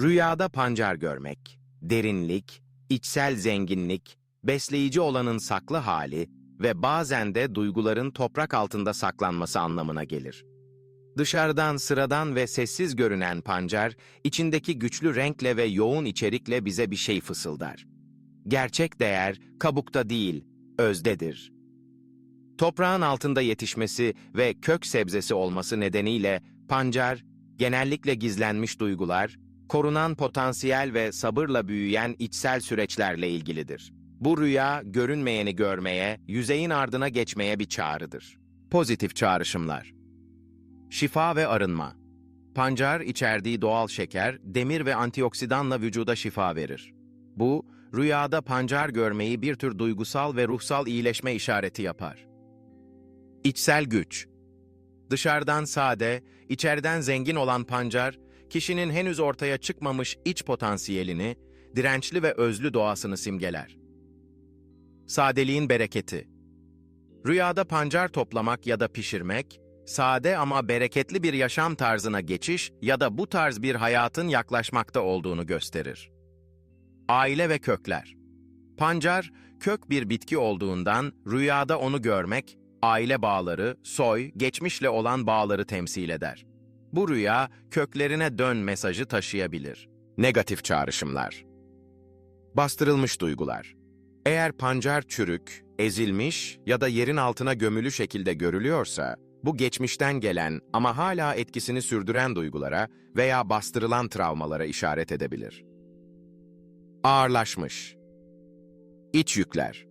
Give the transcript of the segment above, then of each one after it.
Rüyada pancar görmek, derinlik, içsel zenginlik, besleyici olanın saklı hali ve bazen de duyguların toprak altında saklanması anlamına gelir. Dışarıdan sıradan ve sessiz görünen pancar, içindeki güçlü renkle ve yoğun içerikle bize bir şey fısıldar. Gerçek değer kabukta değil, özdedir. Toprağın altında yetişmesi ve kök sebzesi olması nedeniyle pancar, genellikle gizlenmiş duygular, korunan potansiyel ve sabırla büyüyen içsel süreçlerle ilgilidir. Bu rüya, görünmeyeni görmeye, yüzeyin ardına geçmeye bir çağrıdır. Pozitif çağrışımlar Şifa ve arınma Pancar, içerdiği doğal şeker, demir ve antioksidanla vücuda şifa verir. Bu, rüyada pancar görmeyi bir tür duygusal ve ruhsal iyileşme işareti yapar. İçsel güç Dışarıdan sade, içeriden zengin olan pancar, kişinin henüz ortaya çıkmamış iç potansiyelini, dirençli ve özlü doğasını simgeler. Sadeliğin bereketi Rüyada pancar toplamak ya da pişirmek, sade ama bereketli bir yaşam tarzına geçiş ya da bu tarz bir hayatın yaklaşmakta olduğunu gösterir. Aile ve kökler Pancar, kök bir bitki olduğundan rüyada onu görmek, aile bağları, soy, geçmişle olan bağları temsil eder. Bu rüya, köklerine dön mesajı taşıyabilir. Negatif çağrışımlar Bastırılmış duygular Eğer pancar çürük, ezilmiş ya da yerin altına gömülü şekilde görülüyorsa, bu geçmişten gelen ama hala etkisini sürdüren duygulara veya bastırılan travmalara işaret edebilir. Ağırlaşmış İç yükler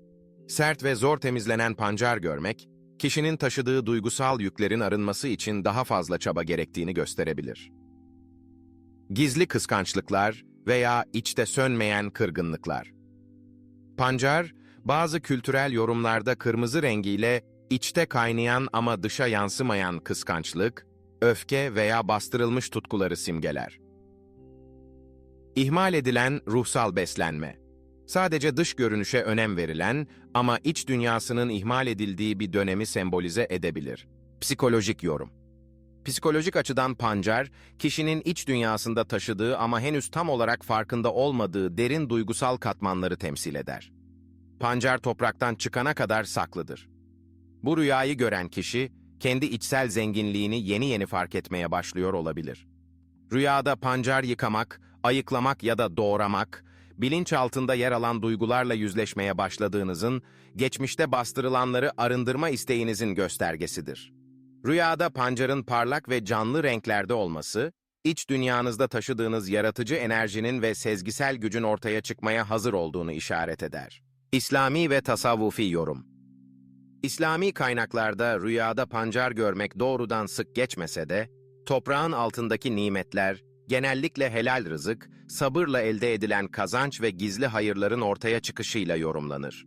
Sert ve zor temizlenen pancar görmek, kişinin taşıdığı duygusal yüklerin arınması için daha fazla çaba gerektiğini gösterebilir. Gizli kıskançlıklar veya içte sönmeyen kırgınlıklar. Pancar, bazı kültürel yorumlarda kırmızı rengiyle içte kaynayan ama dışa yansımayan kıskançlık, öfke veya bastırılmış tutkuları simgeler. İhmal edilen ruhsal beslenme. Sadece dış görünüşe önem verilen ama iç dünyasının ihmal edildiği bir dönemi sembolize edebilir. Psikolojik yorum. Psikolojik açıdan pancar, kişinin iç dünyasında taşıdığı ama henüz tam olarak farkında olmadığı derin duygusal katmanları temsil eder. Pancar topraktan çıkana kadar saklıdır. Bu rüyayı gören kişi, kendi içsel zenginliğini yeni yeni fark etmeye başlıyor olabilir. Rüyada pancar yıkamak, ayıklamak ya da doğramak, bilinç altında yer alan duygularla yüzleşmeye başladığınızın, geçmişte bastırılanları arındırma isteğinizin göstergesidir. Rüyada pancarın parlak ve canlı renklerde olması, iç dünyanızda taşıdığınız yaratıcı enerjinin ve sezgisel gücün ortaya çıkmaya hazır olduğunu işaret eder. İslami ve tasavvufi yorum İslami kaynaklarda rüyada pancar görmek doğrudan sık geçmese de, toprağın altındaki nimetler, genellikle helal rızık, sabırla elde edilen kazanç ve gizli hayırların ortaya çıkışıyla yorumlanır.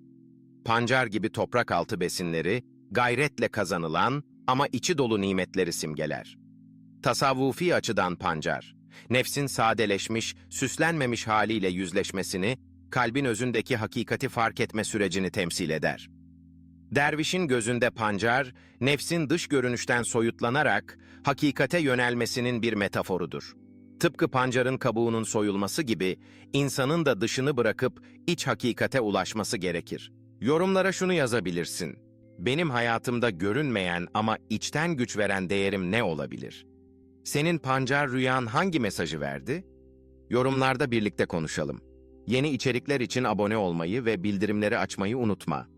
Pancar gibi toprak altı besinleri, gayretle kazanılan ama içi dolu nimetleri simgeler. Tasavvufi açıdan pancar, nefsin sadeleşmiş, süslenmemiş haliyle yüzleşmesini, kalbin özündeki hakikati fark etme sürecini temsil eder. Dervişin gözünde pancar, nefsin dış görünüşten soyutlanarak hakikate yönelmesinin bir metaforudur. Tıpkı pancarın kabuğunun soyulması gibi insanın da dışını bırakıp iç hakikate ulaşması gerekir. Yorumlara şunu yazabilirsin. Benim hayatımda görünmeyen ama içten güç veren değerim ne olabilir? Senin pancar rüyan hangi mesajı verdi? Yorumlarda birlikte konuşalım. Yeni içerikler için abone olmayı ve bildirimleri açmayı unutma.